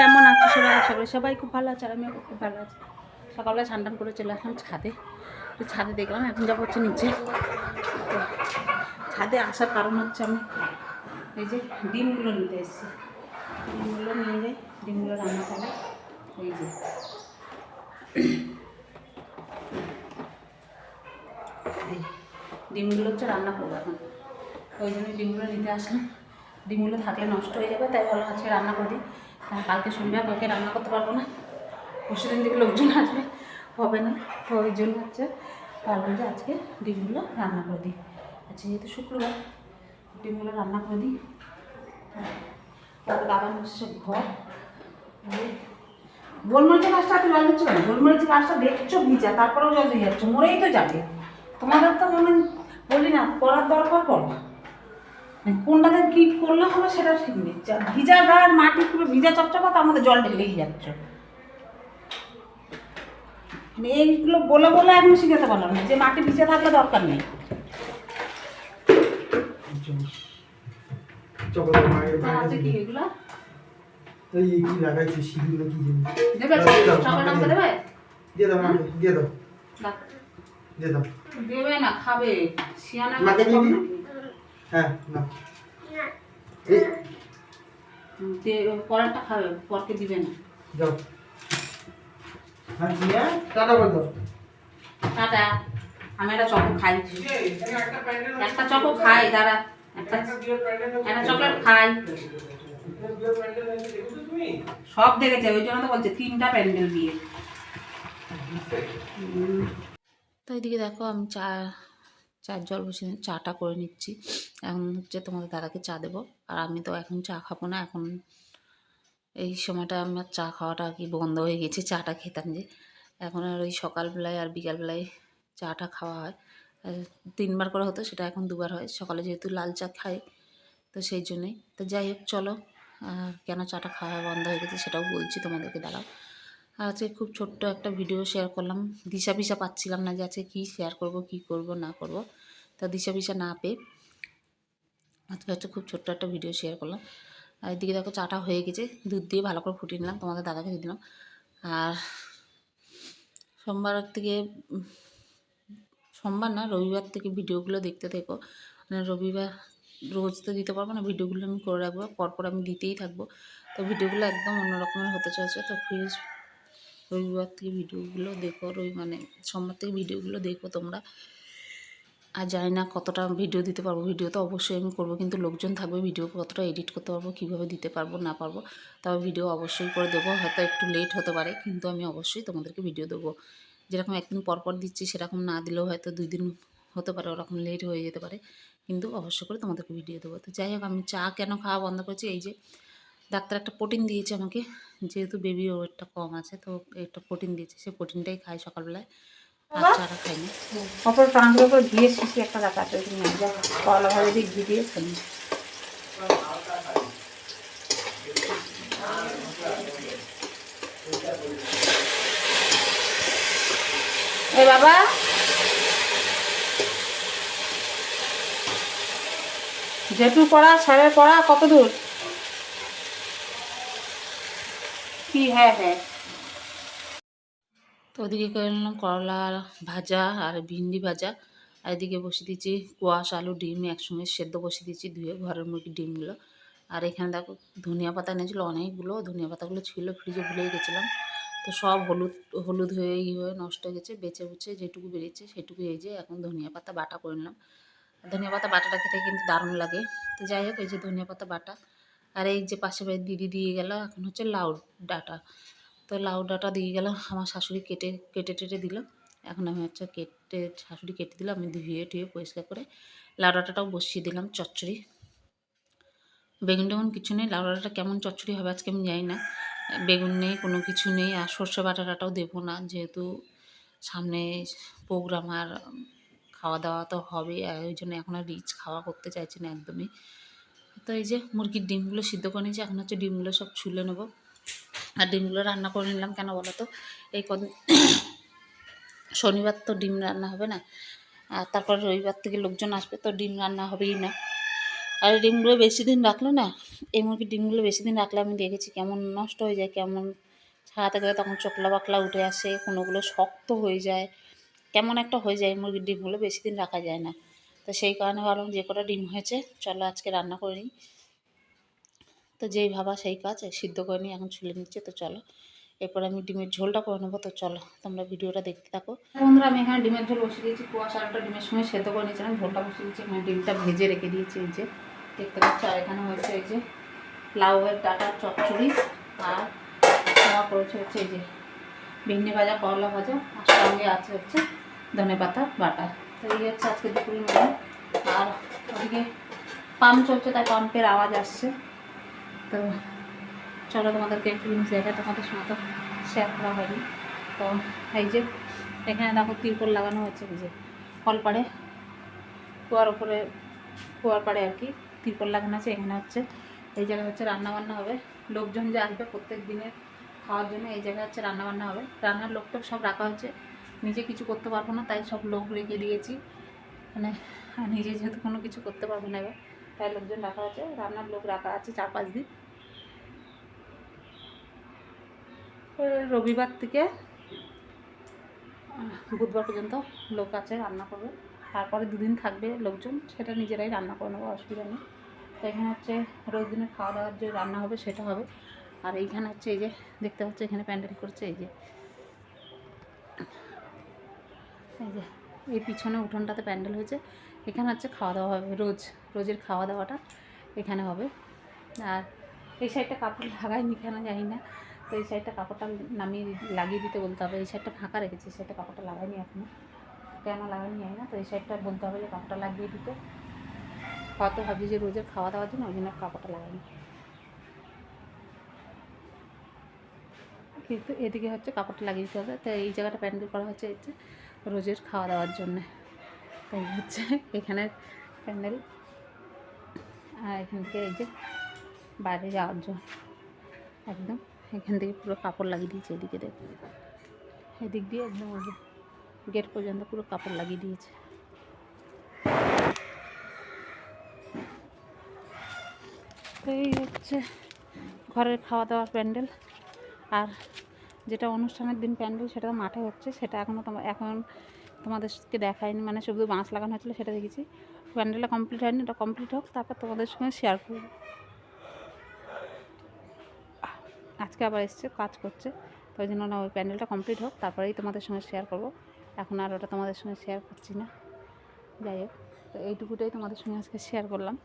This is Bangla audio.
কেমন আছো সবাই? আশা করি সবাই খুব ভালো আছে, আর আমিও খুব ভালো আছি। সকালবেলা টান করে চলে আসলাম ছাদে। তো ছাদে দেখলাম, এখন যাব হচ্ছে নিচে। ছাদে আসার কারণ হচ্ছে আমি এই যে ডিমগুলো নিতে এসেছি। ডিমগুলো নিয়ে যাই, ডিমগুলো রান্না করে। এই যে। ডিমগুলো হচ্ছে রান্না করব এখন। ওই জন্য ডিমগুলো নিতে আসলাম। ডিমগুলো থাকলে নষ্ট হয়ে যাবে, তাই ভালো আজকে রান্না করে কারণ কালকে সন্ধ্যা কালকে রান্না করতে পারব না। পরশু দিন থেকে লোকজন আসবে, হবে না। তো ওই জন্য হচ্ছে ভাবলাম যে আজকে ডিমগুলো রান্না করে দিই। আচ্ছা যেহেতু শুক্রবার, ডিমগুলো রান্না করে দিই। তারপর আবার হচ্ছে ঘর। এই গোলমরিচের গাছটা জল দিচ্ছ কেন? গোলমরিচের গাছটা দেখছ ভিজা, তারপরেও জল দিয়ে যাচ্ছ, মরেই তো যাবে। তোমাদের তো মনে বলি না, করার দরকার করো মানে কোনটাতে কী করলে হবে সেটা ঠিক নেই। যা- ভিজা গাছ মাটি পুরো ভিজা চপচপা তার মধ্যে জল ঢেলেই যাচ্ছ। মানে এইগুলো বলে বলে এখন শিখাতে পারলাম না যে মাটি ভিজে থাকলে দরকার নেই। দেবে না খাবে। শিয়ানা? হ্যাঁ না। খাবে পরকে দিবে না। যাও। হ্যাঁ দিয়া টাটা বল দাও। টাটা। আমি একটা চকো খাই। একটা চকো খাই দাঁড়া। একটা একটা চকলেট খাই। সব দেখেছে ওই জন্য তো বলছে তিনটা প্যান্ডেল বিয়ে তো এইদিকে দেখো আমি চা চার জল বসে চাটা করে নিচ্ছি। এখন হচ্ছে তোমাদের দাদাকে চা দেবো। আর আমি তো এখন চা খাব না, এখন এই সময়টা আমার চা খাওয়াটা কি বন্ধ হয়ে গেছে, চাটা খেতাম যে। এখন আর ওই সকালবেলায় আর বিকালবেলায় চাটা খাওয়া হয়। তিনবার করে হতো, সেটা এখন দুবার হয়। সকালে যেহেতু লাল চা খাই, তো সেই জন্যই। তো যাই হোক, চলো। কেন চাটা খাওয়া বন্ধ হয়ে গেছে সেটাও বলছি তোমাদেরকে, দাঁড়াও। আর আজকে খুব ছোট্ট একটা ভিডিও শেয়ার করলাম। দিশা পিসা পাচ্ছিলাম না যে আজকে কী শেয়ার করব, কী করব, না করব। তো দিশা পিসা না পেয়ে আজকে হচ্ছে খুব ছোট্ট একটা ভিডিও শেয়ার করলাম। আর এদিকে দেখো চাটা হয়ে গেছে, দুধ দিয়ে ভালো করে ফুটিয়ে নিলাম, তোমাদের দাদাকে দিয়ে দিলাম। আর সোমবার থেকে, সোমবার না, রবিবার থেকে ভিডিওগুলো দেখতে থেকো। মানে রবিবার রোজ তো দিতে পারব না ভিডিওগুলো আমি করে রাখব, পরপর আমি দিতেই থাকব। তো ভিডিওগুলো একদম অন্য রকমের হতে চলেছে। তো প্লিজ রবিবার থেকে ভিডিওগুলো দেখো, রবি মানে সোমবার থেকে ভিডিওগুলো দেখো তোমরা। আর জানি না কতটা ভিডিও দিতে পারব। ভিডিও তো অবশ্যই আমি করব, কিন্তু লোকজন থাকবে ভিডিও কতটা এডিট করতে পারব, কীভাবে দিতে পারব, না পারব তবে ভিডিও অবশ্যই করে দেবো। হয়তো একটু লেট হতে পারে, কিন্তু আমি অবশ্যই তোমাদেরকে ভিডিও দেবো। যেরকম একদিন পর পর দিচ্ছি, সেরকম না দিলেও হয়তো দুই দিন হতে পারে, ওরকম লেট হয়ে যেতে পারে, কিন্তু অবশ্যই করে তোমাদেরকে ভিডিও দেবো। তো যাই হোক, আমি চা কেন খাওয়া বন্ধ করেছি? এই যে ডাক্তার একটা প্রোটিন দিয়েছে আমাকে, যেহেতু বেবি ওয়েটটা কম আছে, তো একটা প্রোটিন দিয়েছে সেই প্রোটিনটাই খাই সকালবেলায়। অপর প্রাণগুলো করে ঘিয়ে শিশি একটা রাখা আছে কলা দিয়ে ঘি দিয়ে খাই এ বাবা। জেঠু পড়া স্যারের পড়া কত দূর? কি হ্যাঁ হ্যাঁ। ওদিকে করে নিলাম করলা, ভাজা আর ভিন্ডি ভাজা। আর এদিকে বসিয়ে দিয়েছি কোয়াশ আলু, ডিম, একসঙ্গে সেদ্ধ বসিয়ে দিয়েছি ধুয়ে ঘরের মুরগির ডিমগুলো আর এখানে দেখো ধনিয়া পাতা এনেছিলো অনেকগুলো। ধনিয়া পাতাগুলো ছিল, ফ্রিজে ভুলেই গেছিলাম। তো সব হলুদ হলুদ হয়ে ই হয়ে নষ্ট হয়ে গেছে। বেছে বুছে যেটুকু বেরিয়েছে সেটুকু এই যে এখন ধনিয়া পাতা বাটা করে নিলাম। ধনিয়া পাতা বাটাটা খেতে কিন্তু দারুণ লাগে। তো যাই হোক, এই যে ধনিয়া পাতা বাটা। আর এই যে পাশে বাড়ির দিদি দিয়ে গেল, এখন হচ্ছে লাউ ডাটা। তো লাউ ডাটা দিয়ে গেলাম, আমার শাশুড়ি কেটে কেটে টেটে দিল। এখন আমি হচ্ছে কেটে, শাশুড়ি কেটে দিলাম, আমি ধুয়ে টুয়ে পরিষ্কার করে লাউ ডাঁটাটাও বসিয়ে দিলাম, চচ্চড়ি। বেগুন টেগুন কিছু নেই, লাউ ডাঁটাটা কেমন চচ্চড়ি হবে আজকে আমি জানি না। বেগুন নেই, কোনো কিছু নেই, আর সর্ষে বাটাটাও দেবো না, যেহেতু সামনে প্রোগ্রাম আর খাওয়া দাওয়া তো হবে, আর ওই জন্য এখন আর রিচ খাওয়া করতে চাইছি না একদমই। তো এই যে মুরগির ডিমগুলো সিদ্ধ করে নিয়েছি, এখন হচ্ছে ডিমগুলো সব ছুলে নেব। আর ডিমগুলো রান্না করে নিলাম কেন বলো তো? এই কদিন শনিবার তো ডিম রান্না হবে না, আর তারপর রবিবার থেকে লোকজন আসবে তো ডিম রান্না হবেই না। আর ডিমগুলো বেশি দিন রাখলে না, এই মুরগির ডিমগুলো বেশি দিন রাখলে আমি দেখেছি কেমন নষ্ট হয়ে যায়, কেমন ছাড়াতে গেলে তখন চোকলা বাকলা উঠে আসে, কোনোগুলো শক্ত হয়ে যায়, কেমন একটা হয়ে যায় মুরগির ডিমগুলো বেশি দিন রাখা যায় না। তো সেই কারণে ভাবলাম যে কটা ডিম হয়েছে, চলো আজকে রান্না করে নিই। তো যেই ভাবা সেই কাজ সিদ্ধ করে নিই এখন ছুলে নিচ্ছে, তো চলো। এরপর আমি ডিমের ঝোলটা করে নেব, তো চলো, তোমরা ভিডিওটা দেখতে থাকো। বন্ধুরা, আমি এখানে ডিমের ঝোল বসিয়ে দিয়েছি, কুয়াশা আলুটা ডিমের সময় সেদ্ধ করে নিয়েছিলাম, ঝোলটা বসিয়ে দিয়েছি এখানে ডিমটা ভেজে রেখে দিয়েছি, এই যে। দেখতে পাচ্ছ, আর এখানে হয়েছে এই যে লাউয়ের ডাটার চচ্চড়ি, আর খাওয়া করেছে হচ্ছে এই যে ভেন্ডি ভাজা, করলা ভাজা, আর সঙ্গে আছে হচ্ছে ধনে পাতা বাটা। তো এই হচ্ছে আজকে দুপুরের আর ওদিকে পাম্প চলছে, তাই পাম্পের আওয়াজ আসছে। তো চলো তোমাদেরকে একটু জিনিস দেখা তোমাদের সঙ্গে তো শেয়ার করা হয়নি। তো এই যে, এখানে দেখো তিরপল লাগানো হয়েছে যে কলপাড়ে কুয়ার ওপরে কুয়ার পাড়ে আর কি তিরপল লাগানো আছে, এখানে হচ্ছে, এই জায়গায় হচ্ছে রান্না বান্না হবে। লোকজন যে আসবে প্রত্যেক দিনের খাওয়ার জন্য, এই জায়গায় হচ্ছে রান্নাবান্না হবে। রান্নার লোক টোক সব রাখা হচ্ছে নিজে কিছু করতে পারব না, তাই সব লোক রেখে দিয়েছি। মানে নিজে যেহেতু কোনো কিছু করতে পারব না এবার, তাই লোকজন রাখা আছে রান্নার লোক রাখা আছে চার পাঁচ দিন তো রবিবার থেকে বুধবার পর্যন্ত লোক আছে, রান্না করবে। তারপরে দুদিন থাকবে লোকজন, সেটা নিজেরাই রান্না করে নেব, অসুবিধা নেই। তো এখানে হচ্ছে রোজ দিনের খাওয়া দাওয়ার যে রান্না হবে, সেটা হবে। আর এইখানে হচ্ছে এই যে, দেখতে পাচ্ছ এখানে প্যান্ডেল করছে, এই যে। এই যে, এই পিছনে উঠোনটাতে প্যান্ডেল হয়েছে। এখানে হচ্ছে খাওয়া দাওয়া হবে, রোজ, রোজের খাওয়া দাওয়াটা এখানে হবে। আর এই সাইডটা কাপড় লাগাইনি কেন জানি না। তো এই সাইডটা কাপড়টা নামিয়ে লাগিয়ে দিতে বলতে হবে। এই সাইডটা ফাঁকা রেখেছি সেটা কাপড়টা লাগাইনি এখনও। কেন লাগাইনি জানি না, তো এই সাইডটা বলতে হবে যে কাপড়টা লাগিয়ে দিতে। হয়তো ভাবছি যে রোজের খাওয়া দাওয়ার জন্য, ওই জন্য কাপড়টা লাগাইনি। কিন্তু এদিকে হচ্ছে কাপড়টা লাগিয়ে দিতে হবে। তো এই জায়গাটা প্যান্ডেল করা হচ্ছে হচ্ছে রোজের খাওয়া দাওয়ার জন্যে। তাই হচ্ছে এখানে প্যান্ডেল। আর এখান থেকে এই যে বাইরে যাওয়ার জন্য, একদম। এখান থেকে পুরো কাপড় লাগিয়ে দিয়েছে, এদিকে দেখ। এদিক দিয়ে একদম গেট পর্যন্ত পুরো কাপড় লাগিয়ে দিয়েছে। তো এই হচ্ছে ঘরের খাওয়া দাওয়ার প্যান্ডেল। আর যেটা অনুষ্ঠানের দিন প্যান্ডেল, সেটা মাঠে হচ্ছে, সেটা এখনও তোমার এখন তোমাদেরকে দেখায়নি মানে শুধু বাঁশ লাগানো হয়েছিলো, সেটা দেখেছি। প্যান্ডেলটা কমপ্লিট হয়নি, ওটা কমপ্লিট হোক, তারপর তোমাদের সঙ্গে শেয়ার করব। আজকে আবার এসছে, কাজ করছে। তো ওই জন্য না, ওই প্যান্ডেলটা কমপ্লিট হোক, তারপরেই তোমাদের সঙ্গে শেয়ার করব। এখন আর ওটা তোমাদের সঙ্গে শেয়ার করছি না। যাই হোক, তো এইটুকুটাই তোমাদের সঙ্গে আজকে শেয়ার করলাম।